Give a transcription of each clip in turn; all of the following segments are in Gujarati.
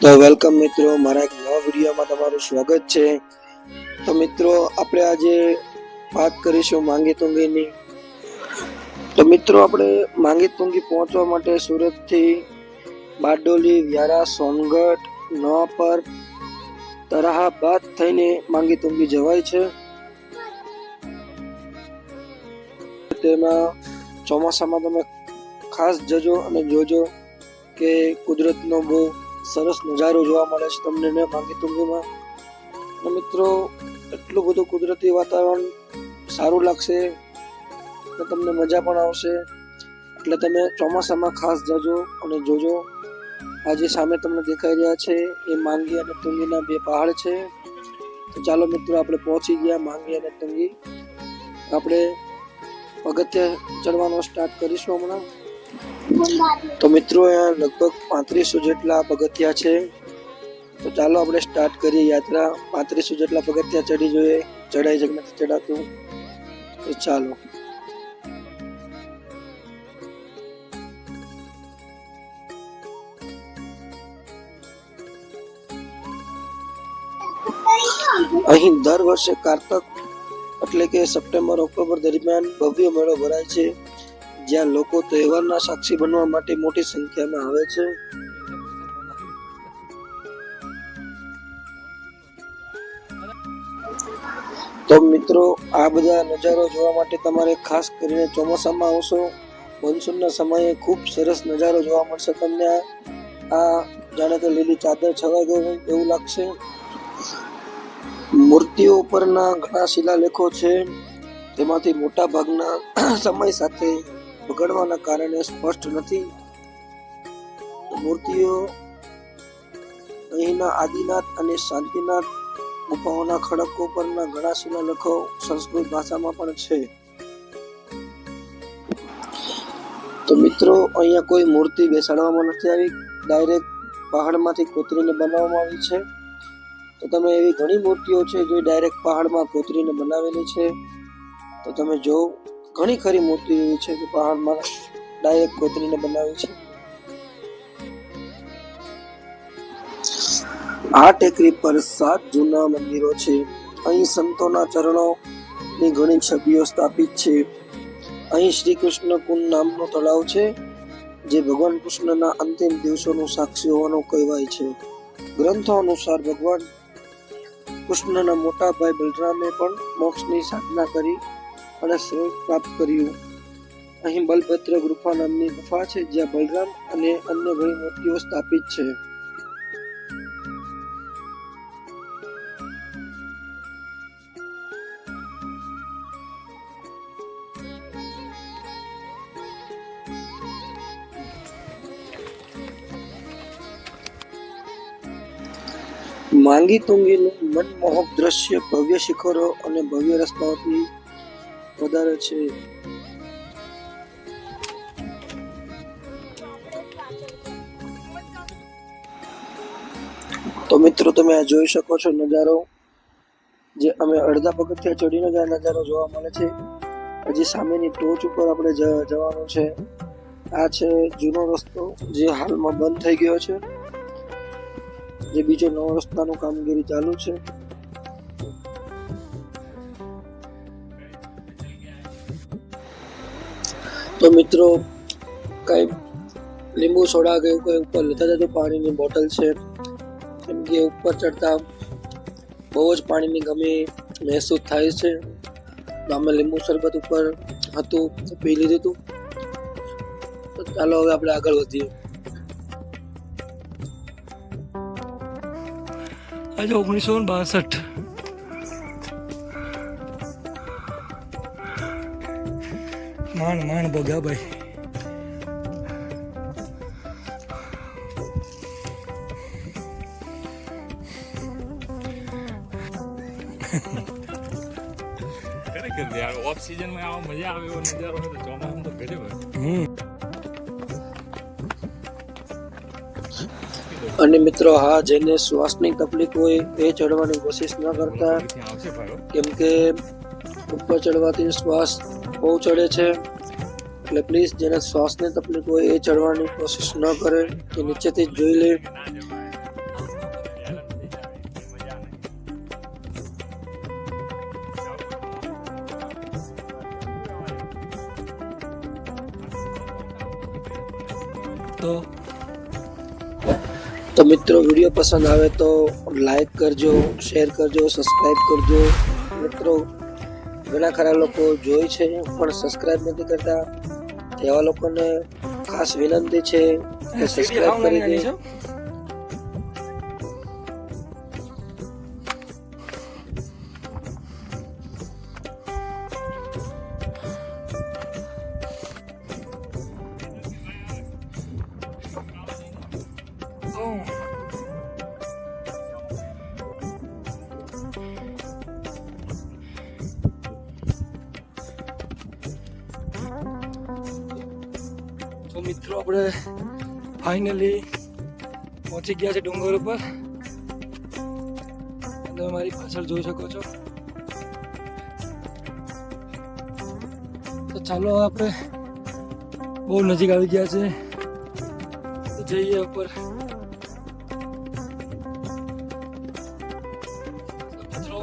તો વેલકમ મિત્રો, મારા એક નવા વિડીયોમાં તમારું સ્વાગત છે. તો મિત્રો, આપણે આજે વાત કરીશું માંગી તુંગીની. તો મિત્રો, આપણે માંગી તુંગી પહોંચવા માટે સુરતથી બારડોલી, વ્યારા, સોનગઢ, નવાપર, તરાહાબાદ થઈને માંગી તુંગી જવાય છે. તેમાં ચોમાસામાં તમે ખાસ જજો અને જોજો કે કુદરતનો બહુ સરસ નજારો જોવા મળે છે તમને ને માંગી તુંગીમાં. અને મિત્રો, એટલું બધું કુદરતી વાતાવરણ સારું લાગશે અને તમને મજા પણ આવશે. એટલે તમે ચોમાસામાં ખાસ જજો અને જોજો. આજે સામે તમને દેખાઈ રહ્યા છે એ માંગી અને તુંગીના બે પહાડ છે. તો ચાલો મિત્રો, આપણે પહોંચી ગયા માંગી અને તુંગી. આપણે પગથિયા ચડવાનો સ્ટાર્ટ કરીશું હમણાં. તો મિત્રો અહીંયા લગભગ પાંત્રીસો જેટલા પગથિયા છે. તો ચાલો આપણે સ્ટાર્ટ કરીએ યાત્રા. પાંત્રીસો જેટલા પગથિયા ચડી જોઈએ. ચડાઈ નથી ચડાતું. તો ચાલો. અહીં દર વર્ષે કારતક એટલે કે સપ્ટેમ્બર, ઓક્ટોબર દરમિયાન ભવ્ય મેળો ભરાય છે. જ્યાં લોકો તહેવારના સાક્ષી બનવા માટે મોટી સંખ્યામાં આવે છે. તો મિત્રો, આ બધા નજારો જોવા માટે તમારે ખાસ કરીને ચોમાસામાં આવશો. મોન્સૂનના સમયે ખૂબ સરસ નજારો જોવા મળશે તમને. આ- જાણે કે લીલી ચાદર છવાઈ ગઈ હોય એવું લાગશે. મૂર્તિઓ ઉપરના ઘણા શિલાલેખો છે. તેમાંથી મોટા ભાગના સમય સાથે બગડવાના કારણે સ્પષ્ટ નથી. મૂર્તિઓ અહીંના આદિનાથ અને શાંતિનાથ ગુફાઓના ખડકો પરના ઘણા શિલાલેખો સંસ્કૃત ભાષામાં પણ છે. તો મિત્રો, અહીંયા કોઈ મૂર્તિ બેસાડવામાં નથી આવી. ડાયરેક્ટ પહાડમાંથી કોતરીને બનાવવામાં આવી છે. તો તમે એવી ઘણી મૂર્તિઓ છે જે ડાયરેક્ટ પહાડમાં કોતરીને બનાવેલી છે. તો તમે જો ઘણી ખરી મૂર્તિ એવી છે કે પહાડમાં ડાયરેક્ટ કોતરીને બનાવી છે. આ ટેકરી પર સાત જૂના મંદિરો છે. અહીં સંતોના ચરણોની ઘણી છબીઓ સ્થાપિત છે. અહીં શ્રી કૃષ્ણ કુંડ નામનો તળાવ છે, જે ભગવાન કૃષ્ણના અંતિમ દિવસોનું સાક્ષી હોવાનું કહેવાય છે. ગ્રંથો અનુસાર ભગવાન કૃષ્ણના મોટા ભાઈ બલરામે પણ મોક્ષની સાધના કરી અને સ્વર્ગ પ્રાપ્ત કર્યું. અહીં બલભદ્ર ગુફા નામની ગુફા છે, જ્યાં બલરામ અને અન્ય ઘણી મૂર્તિઓ સ્થાપિત છે. માંગી તુંગીનું મનમોહક દ્રશ્ય ભવ્ય શિખરો અને ભવ્ય રસ્તાઓથી વધારે છે. તો મિત્રો, તમે આ જોઈ શકો છો નજારો, જે અમે અડધા પગથિયા ચડીને જ આ નજારો જોવા મળે છે. હજી સામેની ટોચ ઉપર આપણે જવાનું છે. આ છે જૂનો રસ્તો, જે હાલમાં બંધ થઈ ગયો છે. જે બીજો નવો રસ્તાનું કામગીરી ચાલુ છે. તો મિત્રો, કઈ લીંબુ સોડા કે એવું કંઈ ઉપર લેતા જતું પાણીની બોટલ છે. કેમ કે ઉપર ચડતા બહુ જ પાણીની કમી મહેસૂસ થાય છે. અમે લીંબુ શરબત ઉપર હતું, પી લીધું હતું. તો ચાલો હવે આપણે આગળ વધીએ. આજે ઓગણીસો બાસઠ. માંડ માણ ભોગા ભાઈ ખરેખર યાર ઓફ સિઝનમાં આવો મજા આવે એવો નજારો હોય તો ચોમાસામાં તો ગજબ અને મિત્રો હા જેને શ્વાસની તકલીફ હોય એ ચડવાની કોશિશ ન કરતા. કેમ કે ઉપર ચડવાથી શ્વાસ બહુ ચડે છે. એટલે પ્લીઝ જેને શ્વાસની તકલીફ હોય એ ચડવાની કોશિશ ન કરે. એ નીચેથી જોઈ લે. તો તો મિત્રો, વીડિયો પસંદ આવે તો લાઈક કરજો શેર કરજો સબસ્ક્રાઈબ કરજો. મિત્રો ઘણા ખરા લોકો જોઈ છે પણ સબસ્ક્રાઇબ નથી કરતા. તેવા લોકોને ખાસ વિનંતી છે કે સબસ્ક્રાઇબ કરી દે. મિત્રો, આપણે ફાઇનલી પહોંચી ગયા છે ડુંગર ઉપર. તમે મારી પાછળ જોઈ શકો છો. તો ચાલો આપણે બહુ નજીક આવી ગયા છે. જઈએ ઉપર. મિત્રો,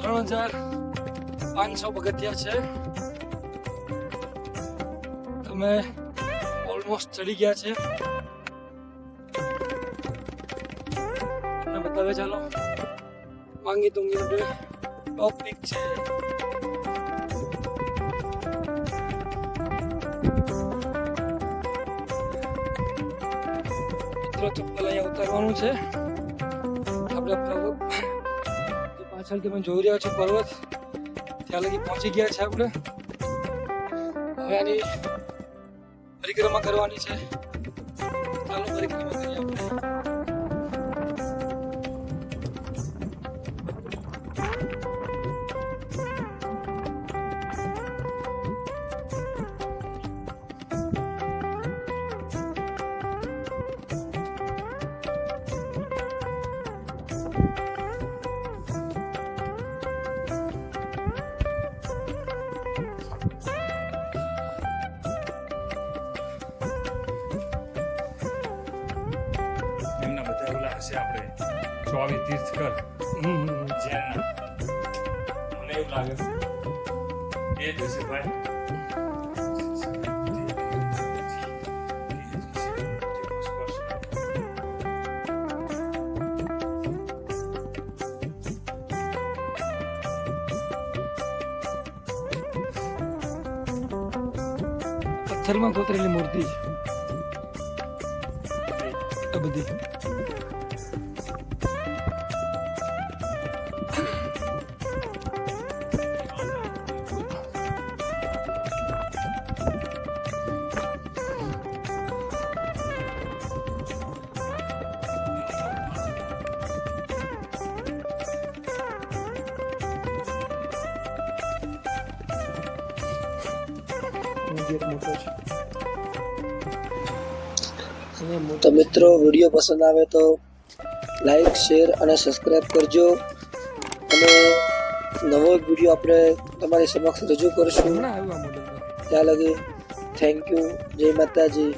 ત્રણ હજાર પાંચસો પગથિયા છે. તમે ઓલમોસ્ટ ચડી ગયા છે. બતાવે ચાલો. માંગી તુંગી આપણે ટોપિક છે. મિત્રો, ચપ્પલ અહીંયા ઉતારવાનું છે. આપણે પર્વત પાછળ તમે જોઈ રહ્યા છો પર્વત. ત્યાં લગી પહોંચી ગયા છે આપણે. હવે આની પરિક્રમા કરવાની છે. ચાલુ પરિક્રમા હશે આપણે. ચોવી તીર્થકર. જેના મને એવું લાગે એ જ હશે ભાઈ. પથ્થરમાં કોતરેલી મૂર્તિ છે. આ બધી. ગેટ મોટો છે. તો મિત્રો વીડિયો પસંદ આવે તો લાઈક શેર અને સબસ્ક્રાઈબ કરજો. અને નવો વીડિયો આપણે તમારી સમક્ષ રજૂ કરશું. ત્યાં લગી થેન્ક યુ જય માતાજી.